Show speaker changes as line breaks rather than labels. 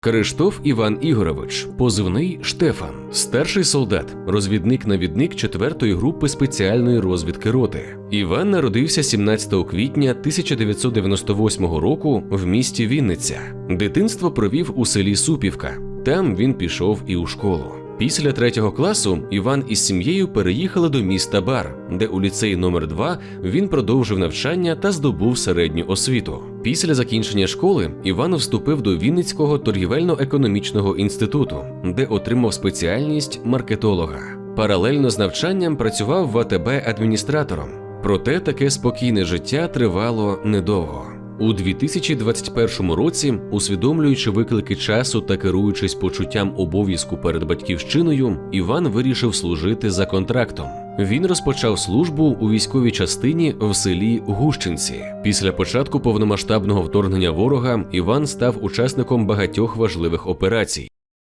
Криштоф Іван Ігорович, позивний Штефан, старший солдат, розвідник-навідник 4-ї групи спеціальної розвідки роти. Іван народився 17 квітня 1998 року в місті Вінниця. Дитинство провів у селі Супівка. Там він пішов і у школу. Після третього класу Іван із сім'єю переїхали до міста Бар, де у ліцеї номер 2 він продовжив навчання та здобув середню освіту. Після закінчення школи Іван вступив до Вінницького торгівельно-економічного інституту, де отримав спеціальність маркетолога. Паралельно з навчанням працював в АТБ адміністратором. Проте таке спокійне життя тривало недовго. У 2021 році, усвідомлюючи виклики часу та керуючись почуттям обов'язку перед батьківщиною, Іван вирішив служити за контрактом. Він розпочав службу у військовій частині в селі Гущинці. Після початку повномасштабного вторгнення ворога Іван став учасником багатьох важливих операцій.